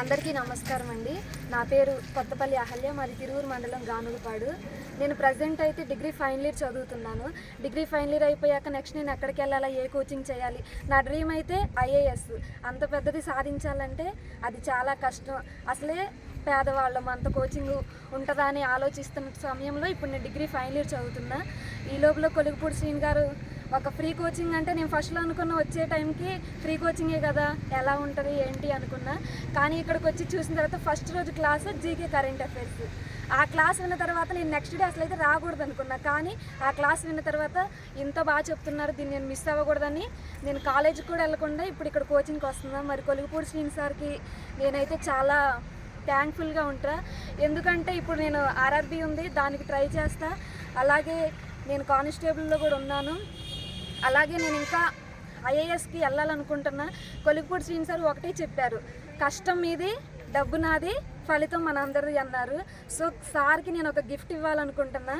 అందరికీ నమస్కారం అండి. నా పేరు కొత్తపల్లి అహల్య మాది తిరువురు మండలం గానుగుపాడు నేను ప్రజెంట్ అయితే డిగ్రీ ఫైనల్ ఇయర్ చదువుతున్నాను. డిగ్రీ ఫైనల్ ఇయర్ అయిపోయాక నెక్స్ట్ నేను ఎక్కడికి వెళ్ళాలా ఏ కోచింగ్ చేయాలి? నా డ్రీమ్ అయితే ఐఏఎస్. అంత పెద్దది సాధించాలంటే అది చాలా కష్టం. అసలే పేదవాళ్ళం అంత కోచింగ్ ఉంటుందా అని ఆలోచిస్తున్న సమయంలో ఇప్పుడు నేను డిగ్రీ ఫైనల్ ఇయర్ చదువుతున్నా. ఈ లోపల కొలుగుపూడి శ్రీని గారు ఒక ఫ్రీ కోచింగ్ అంటే నేను ఫస్ట్లో అనుకున్న వచ్చే టైంకి ఫ్రీ కోచింగే కదా ఎలా ఉంటుంది ఏంటి అనుకున్నా. కానీ ఇక్కడికి వచ్చి చూసిన తర్వాత ఫస్ట్ రోజు క్లాస్ జీకే కరెంట్ అఫైర్స్ ఆ క్లాస్ విన్న తర్వాత నేను నెక్స్ట్ డే అసలు అయితే రాకూడదు అనుకున్నా. కానీ ఆ క్లాస్ విన్న తర్వాత ఇంత బాగా చెప్తున్నారు దీన్ని నేను మిస్ అవ్వకూడదని. నేను కాలేజీకి కూడా వెళ్ళకుండా ఇప్పుడు ఇక్కడ కోచింగ్కి వస్తున్నా. మరి కొలుగుపూడి శ్రీని సార్కి నేనైతే చాలా థ్యాంక్ఫుల్గా ఉంటా. ఎందుకంటే ఇప్పుడు నేను ఆర్ఆర్బీ ఉంది దానికి ట్రై చేస్తా. అలాగే నేను కానిస్టేబుల్లో కూడా ఉన్నాను. అలాగే నేను ఇంకా ఐఏఎస్కి వెళ్ళాలనుకుంటున్నా. కొలిగిపూడి శ్రీని సార్ ఒకటే చెప్పారు కష్టం మీది డబ్బు నాది ఫలితం మనందరిది అన్నారు. సో సార్కి నేను ఒక గిఫ్ట్ ఇవ్వాలనుకుంటున్నా.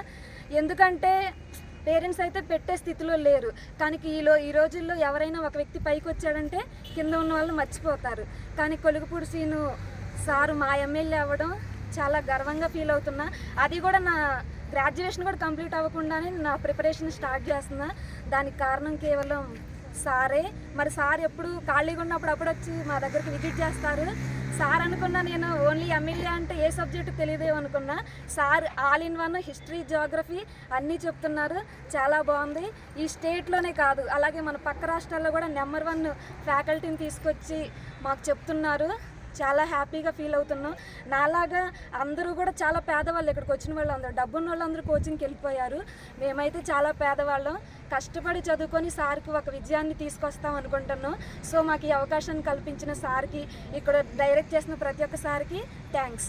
ఎందుకంటే పేరెంట్స్ అయితే పెట్టే స్థితిలో లేరు. కానీ ఈలో ఈ రోజుల్లో ఎవరైనా ఒక వ్యక్తి పైకి వచ్చాడంటే కింద ఉన్న వాళ్ళు మర్చిపోతారు. కానీ కొలుగుపూడి శ్రీను సారు మా ఎమ్మెల్యే అవ్వడం చాలా గర్వంగా ఫీల్ అవుతున్నా. అది కూడా నా గ్రాడ్యుయేషన్ కూడా కంప్లీట్ అవ్వకుండానే నా ప్రిపరేషన్ స్టార్ట్ చేస్తున్నా. దానికి కారణం కేవలం సారే. మరి సార్ ఎప్పుడు ఖాళీగా ఉన్నప్పుడు అప్పుడు వచ్చి మా దగ్గరికి విజిట్ చేస్తారు. సార్ అనుకున్నా నేను ఓన్లీ ఎమ్మెల్యే అంటే ఏ సబ్జెక్టు తెలియదేమో అనుకున్నా. Sir all in one history geography అన్నీ చెప్తున్నారు. చాలా బాగుంది. ఈ స్టేట్లోనే కాదు అలాగే మన పక్క రాష్ట్రాల్లో కూడా నెంబర్ వన్ ఫ్యాకల్టీని తీసుకొచ్చి మాకు చెప్తున్నారు. చాలా హ్యాపీగా ఫీల్ అవుతున్నాం. నాలాగా అందరూ కూడా చాలా పేదవాళ్ళు ఇక్కడికి వచ్చిన వాళ్ళు అందరూ డబ్బున్న వాళ్ళందరూ కోచింగ్కి వెళ్ళిపోయారు. మేమైతే చాలా పేదవాళ్ళం. కష్టపడి చదువుకొని సార్కి ఒక విజయాన్ని తీసుకొస్తాం అనుకుంటున్నాం. సో మాకు ఈ అవకాశాన్ని కల్పించిన సార్కి ఇక్కడ డైరెక్ట్ చేసిన ప్రతి ఒక్క సార్కి థ్యాంక్స్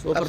సూపర్